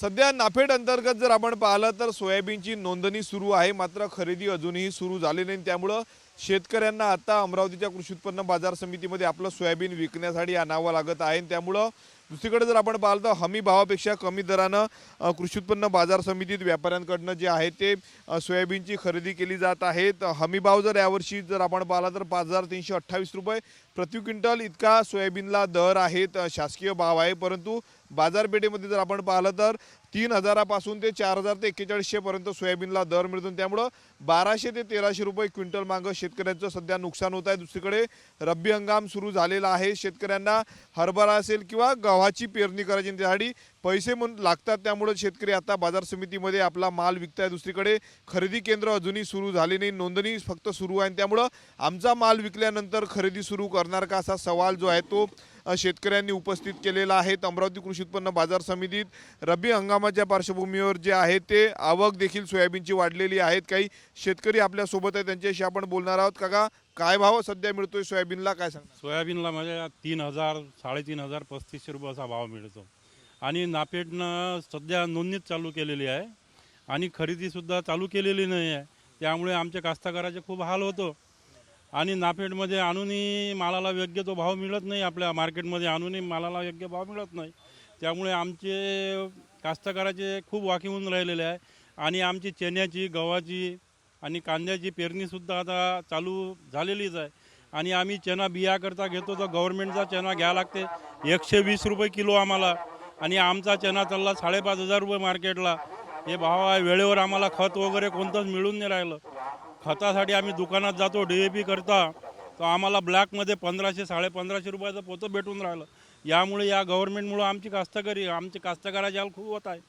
सध्या नाफेड अंतर्गत जर आपण पाहिलं तर सोयाबीनची नोंदणी सुरू आहे. मात्र खरेदी अजूनही सुरू झाली नाही. त्यामुळं शेतकऱ्यांना आता अमरावतीच्या कृषी उत्पन्न बाजार समितीमध्ये आपलं सोयाबीन विकण्यासाठी आणावं लागत आहे. त्यामुळं दुसरीकडे जर आपण पाहिलं तर हमी भावापेक्षा कमी दरानं कृषी उत्पन्न बाजार समितीत व्यापाऱ्यांकडनं जे आहे ते सोयाबीनची खरेदी केली जात आहे हमी भाव जर यावर्षी जर आपण पाहिला तर पाच हजार तीनशे अठ्ठावीस रुपये प्रति क्विंटल इतका सोयाबीनला दर आहेत. शासकीय भाव आहे. परंतु बाजारपेठेमध्ये जर आपण पाहिलं तर तीन हजारापासून ते चार हजार ते एक्केचाळीसशेपर्यंत सोयाबीनला दर मिळतो. त्यामुळं बाराशे ते तेराशे रुपये क्विंटल मागं शेतकऱ्यांचं सध्या नुकसान होत आहे. दुसरीकडे रब्बी हंगाम सुरू झालेला आहे. शेतकऱ्यांना हरभरा असेल किंवा गव्हाची पेरणी करायची त्यासाठी पैसे म्हणून लागतात. त्यामुळे शेतकरी आता बाजार समितीमध्ये आपला माल विकताय. दुसरीकडे खरेदी केंद्र अजूनही सुरू झाले नाही. नोंदणी फक्त सुरू आहे. आणि त्यामुळं आमचा माल विकल्यानंतर खरेदी सुरू करणार का असा सवाल जो आहे तो शेतकऱ्यांनी उपस्थित केलेला आहे. अमरावती कृषी उत्पन्न बाजार समितीत रब्बी हंगामाच्या पार्श्वभूमीवर जे आहे ते आवक देखील सोयाबीनची वाढलेली आहेत. काही शेतकरी आपल्यासोबत आहे त्यांच्याशी आपण बोलणार आहोत. काका काय भाव सध्या मिळतोय सोयाबीनला? काय सांग सोयाबीनला म्हणजे तीन हजार साडेतीन हजार पस्तीसशे रुपये असा भाव मिळतो. आणि नापेडनं सध्या नोंदणीच चालू केलेली आहे. आणि खरेदीसुद्धा चालू केलेली नाही आहे. त्यामुळे आमच्या कास्तकाराचे खूप हाल होतो. आणि नाफेडमध्ये आणूनही मालाला योग्य तो भाव मिळत नाही आपल्या मार्केटमध्ये आणूनही मालाला योग्य भाव मिळत नाही. त्यामुळे आमचे कास्तकाराचे खूप वाकी होऊन राहिलेले आहे. आणि आमची चण्याची गव्हाची आणि कांद्याची पेरणीसुद्धा आता चालू झालेलीच आहे. आणि आम्ही चना बियाकरता घेतो तर गव्हर्नमेंटचा चना घ्या लागते. एकशे वीस रुपये किलो आम्हाला. आणि आमचा चना चालला साडेपाच हजार रुपये मार्केटला. हे भाव आहे वेळेवर आम्हाला खत वगैरे कोणतंच मिळून नाही राहिलं. खतासाठी आम्ही दुकानात जातो डी ए पी करता. तर आम्हाला ब्लॅकमध्ये पंधराशे साडेपंधराशे रुपयाचं पोतं भेटून राहिलं. यामुळे या गव्हर्नमेंटमुळं आमची कास्तकरी आमचे कास्तकाराचे हाल खूप होत आहे.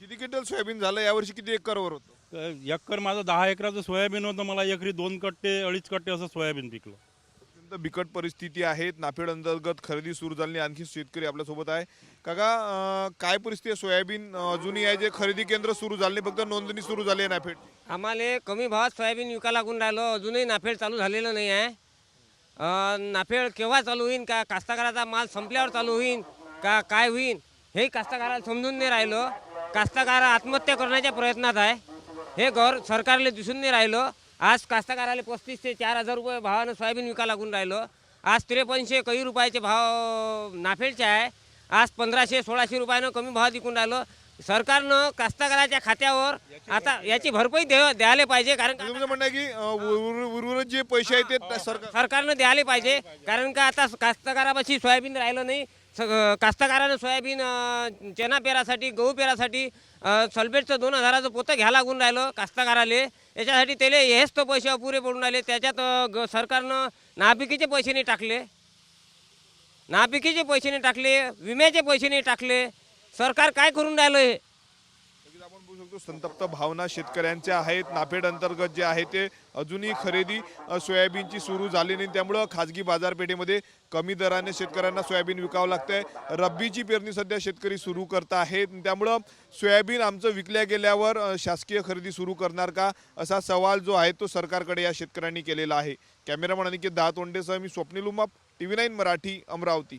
किती क्विंटल सोयाबीन झालं? यावर्षी किती एकरवर होतं? एकर माझं दहा एकराचं सोयाबीन होतं. मला एकरी दोन कट्टे अडीच कट्टे असं सोयाबीन पिकलं. बिकट परिस्थिती आहे नाफेड अंतर्गत खरेदी सुरू झाली आणखी शेतकरी आपल्यासोबत आहे. काका काय परिस्थिती आहे? सोयाबीन अजूनही आहे जे खरेदी केंद्र सुरू झाले फक्त नोंदणी सुरू झाली आहे नाफेड. आम्हाला कमी भावात सोयाबीन विका लागून राहिलं. अजूनही नाफेड चालू झालेलं नाही आहे. नाफेड केव्हा चालू होईन? का कास्तकाराचा माल संपल्यावर चालू होईन? का काय होईन? हे कास्तकाराला समजून नाही राहिलं. कास्तकार आत्महत्या करण्याच्या प्रयत्नात आहे. हे गौर सरकारला दिसून नाही राहिलं. आज कास्तकाराला पस्तीस ते चार हजार रुपये भावानं सोयाबीन विका लागून राहिलं. आज त्रेपन्नशे काही रुपयाचे भाव नाफेडचे आहे. आज पंधराशे सोळाशे रुपयानं कमी भावात विकून राहिलं. सरकारनं कास्तकाराच्या खात्यावर आता याची भरपाई द्या द्यायला पाहिजे कारण तुमचं म्हणणं आहे की अं, उर्वरित जे पैसे आहेत ते सरकार सरकारनं द्यायला पाहिजे कारण का आता कास्तकारापाशी सोयाबीन राहिलं नाही. स- कास्तकारानं सोयाबीन चना पेरासाठी गहू पेरासाठी अं, सल्फेटचं दोन हजाराचं पोतं घ्या लागून राहिलं कास्तकाराले. याच्यासाठी त्याला हेच तो पैसे अपुरे पडून राहिले. त्याच्यात ग- सरकारनं नापिकीचे पैसे नाही टाकले. नापिकीचे पैसे नाही टाकले विम्याचे पैसे नाही टाकले. सरकार काय करून राहिलं हे? शकतो संतप्त भावना शेतकऱ्यांच्या आहेत. नाफेड अंतर्गत जे आहे ते अजूनही खरेदी सोयाबीनची सुरू झाली नाही. त्यामुळं खाजगी बाजारपेठेमध्ये कमी दराने शेतकऱ्यांना सोयाबीन विकावं लागतंय. रब्बीची पेरणी सध्या शेतकरी सुरू करत आहेत. त्यामुळं सोयाबीन आमचं विकल्या गेल्यावर शासकीय खरेदी सुरू करणार का? असा सवाल जो आहे तो सरकारकडे या शेतकऱ्यांनी केलेला आहे. कॅमेरामन अनिकेत दहा तोंडेसह मी Swapnil Umap T V nine Marathi Amravati.